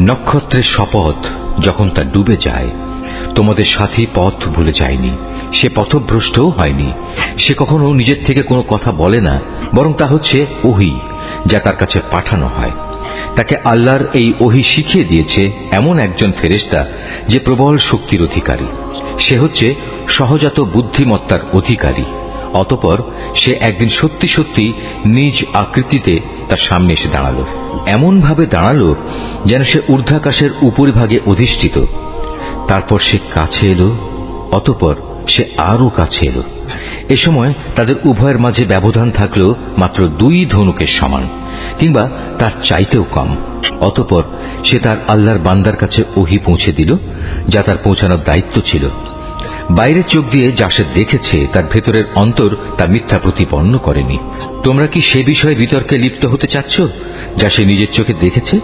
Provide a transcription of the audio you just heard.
নক্ষত্রের শপথ যখন তা ডুবে যায়, তোমাদের সাথী পথ ভুলে যায়নি, সে পথভ্রষ্টও হয়নি। সে কখনো নিজের থেকে কোনো কথা বলে না, বরং তা হচ্ছে ওহি, যা তার কাছে পাঠানো হয়। তাকে আল্লাহর এই ওহি শিখিয়ে দিয়েছে এমন একজন ফেরেশতা যে প্রবল শক্তির অধিকারী। সে হচ্ছে সহজাত বুদ্ধিমত্তার অধিকারী। অতপর সে একদিন সত্যি সত্যি নিজ আকৃতিতে তার সামনে এসে দাঁড়াল। এমনভাবে দাঁড়াল যেন সে ঊর্ধ্বাকাশের উপরিভাগে অধিষ্ঠিত। তারপর সে কাছে এলো, অতপর সে আরও কাছে এলো। এ সময় তাদের উভয়ের মাঝে ব্যবধান থাকল মাত্র দুই ধনুকের সমান, কিংবা তার চাইতেও কম। অতপর সে তার আল্লাহর বান্দার কাছে ওহি পৌঁছে দিল, যা তার পৌঁছানোর দায়িত্ব ছিল। বাইরের চোখ দিয়ে যা সে দেখেছে, তার ভেতরের অন্তর তার মিথ্যা প্রতিপন্ন করেনি। তোমরা কি সে বিষয়ে বিতর্কে লিপ্ত হতে চাচ্ছ, যা সে নিজের চোখে দেখেছে?